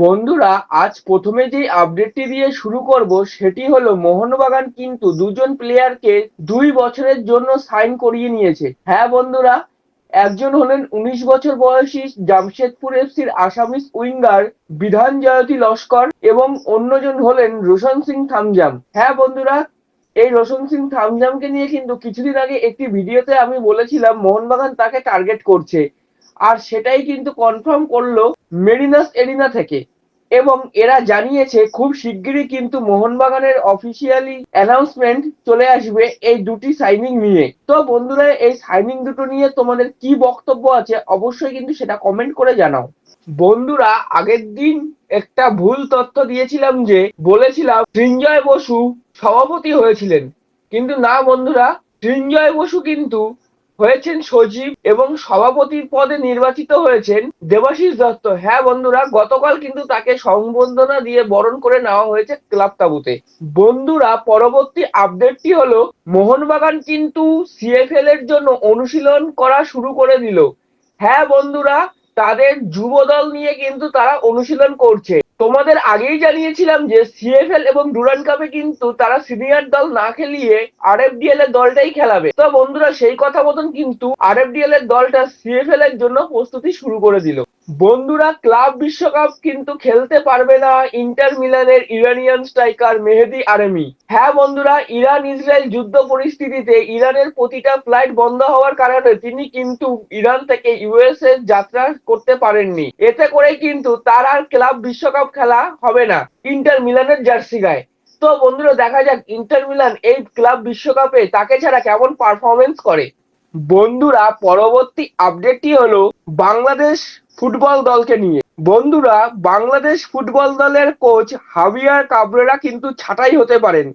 বন্ধুরা, আজ প্রথমে যেই আপডেটটি দিয়ে শুরু করব, সেটি হলো মোহনবাগান কিন্তু দুজন প্লেয়ারকে দুই বছরের জন্য সাইন করিয়ে নিয়েছে। হ্যাঁ বন্ধুরা, একজন হলেন উনিশ বছর বয়সী জামশেদপুর এফসির আসামিস উইঙ্গার বিধান জয়তী লস্কর এবং অন্যজন হলেন রোশন সিং থামজাম। হ্যাঁ বন্ধুরা, এই রোশন সিং থামজামকে নিয়ে কিন্তু কিছুদিন আগে একটি ভিডিওতে আমি বলেছিলাম, মোহনবাগান তাকে টার্গেট করছে। আর সেটাই কিন্তু কনফার্ম করল মেরিনাস এরিনা থেকে। এবং এরা জানিয়েছে, খুব শিগগিরই কিন্তু মোহনবাগানের অফিসিয়ালি অ্যানাউন্সমেন্ট চলে আসবে এই দুটি সাইনিং নিয়ে। তো বন্ধুরা, এই সাইনিং দুটো নিয়ে তোমাদের কি বক্তব্য আছে অবশ্যই কিন্তু সেটা কমেন্ট করে জানাও। বন্ধুরা, আগের দিন একটা ভুল তথ্য দিয়েছিলাম যে, বলেছিলাম সৃঞ্জয় বসু সভাপতি হয়েছিলেন। কিন্তু না বন্ধুরা, সৃঞ্জয় বসু কিন্তু হয়েছেন সচিব এবং সভাপতির পদে নির্বাচিত হয়েছেন দেবাশিস দত্ত। হ্যাঁ বন্ধুরা, গতকাল কিন্তু তাকে সংবর্ধনা দিয়ে বরণ করে নেওয়া হয়েছে ক্লাব তাবুতে। বন্ধুরা, পরবর্তী আপডেটটি হলো, মোহনবাগান কিন্তু সিএফএল এর জন্য অনুশীলন করা শুরু করে দিল। হ্যাঁ বন্ধুরা তাদের যুব দল নিয়ে কিন্তু তারা অনুশীলন করছে। তোমাদের আগেই জানিয়েছিলাম যে সিএফএল এবং ডুরান কাপে কিন্তু তারা সিনিয়র দল না খেলিয়ে আরএফডিএল এর দলটাই খেলাবে। তো বন্ধুরা, সেই কথা মতন কিন্তু আরএফডিএল এর দলটা সিএফএল এর জন্য প্রস্তুতি শুরু করে দিল। বন্ধুরা, ক্লাব বিশ্বকাপ কিন্তু খেলতে পারবে না ইন্টার মিলানের ইরানিয়ান স্ট্রাইকার মেহেদি আরেমি। হ্যাঁ বন্ধুরা, ইরান ইসরায়েল যুদ্ধ পরিস্থিতিতে ইরানের প্রতিটা ফ্লাইট বন্ধ হওয়ার কারণে তিনি কিন্তু ইরান থেকে ইউএসএ যাত্রা করতে পারেননি। এতে করে কিন্তু তার আর ক্লাব বিশ্বকাপ খেলা হবে না ইন্টার মিলানের জার্সি গায়ে। তো বন্ধুরা, দেখা যাক ইন্টার মিলান এই ক্লাব বিশ্বকাপে তাকে ছাড়া কেমন পারফরমেন্স করে। বন্ধুরা, পরবর্তী আপডেটটি হলো বাংলাদেশ ফুটবল দলকে নিয়ে। বন্ধুরা, বাংলাদেশ ফুটবল দলের কোচ হাবিয়ার কাবরেরা কিন্তু ছাঁটাই হতে পারেন।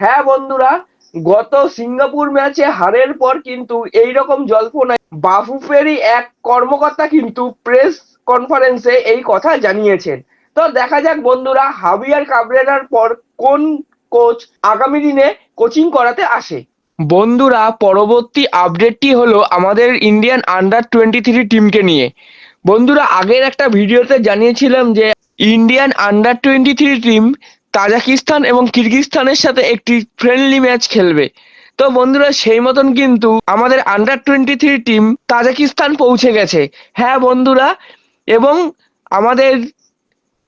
হ্যাঁ বন্ধুরা, গত সিঙ্গাপুর ম্যাচে হারের পর কিন্তু এই রকম জল্পনায় বাফুফেরই এক কর্মকর্তা কিন্তু প্রেস কনফারেন্সে এই কথা জানিয়েছেন। তো দেখা যাক বন্ধুরা, হাবিয়ার কাবরেরার পর কোন কোচ আগামী দিনে কোচিং করাতে আসে। বন্ধুরা, পরবর্তী আপডেটটি হলো আমাদের ইন্ডিয়ান আন্ডার টোয়েন্টি থ্রি টিমকে নিয়ে। বন্ধুরা, আগের একটা ভিডিওতে জানিয়েছিলাম যে Indian under twenty three team Tajikistan এবং কিরগিস্তানের সাথে একটি ফ্রেন্ডলি ম্যাচ খেলবে। তো বন্ধুরা, সেই মতন কিন্তু আমাদের under twenty three team Tajikistan পৌঁছে গেছে। হ্যাঁ বন্ধুরা, এবং আমাদের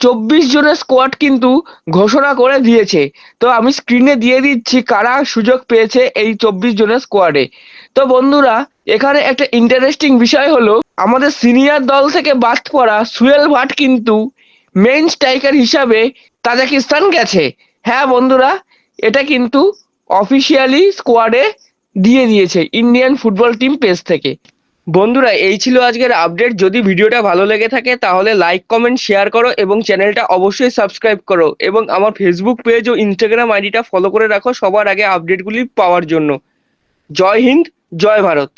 চব্বিশ জনের স্কোয়াড কিন্তু ঘোষণা করে দিয়েছে। তো আমি স্ক্রিনে দিয়ে দিচ্ছি কারা সুযোগ পেয়েছে এই চব্বিশ জনের স্কোয়াডে তো বন্ধুরা, এখানে একটা ইন্টারেস্টিং বিষয় হলো, আমাদের সিনিয়র দল থেকে বাদ পড়া সুয়েল ভাট কিন্তু মেইন স্ট্রাইকার হিসাবে তাজাকিস্তান গেছে। হ্যাঁ বন্ধুরা, এটা কিন্তু অফিসিয়ালি স্কোয়াডে দিয়ে দিয়েছে ইন্ডিয়ান ফুটবল টিম পেজ থেকে। বন্ধুরা, এই ছিল আজকের আপডেট যদি ভিডিওটা ভালো লেগে থাকে, তাহলে লাইক কমেন্ট শেয়ার করো এবং চ্যানেলটা অবশ্যই সাবস্ক্রাইব করো। এবং আমার ফেসবুক পেজ ও ইনস্টাগ্রাম আইডিটা ফলো করে রাখো সবার আগে আপডেটগুলি পাওয়ার জন্য। জয় হিন্দ, জয় ভারত।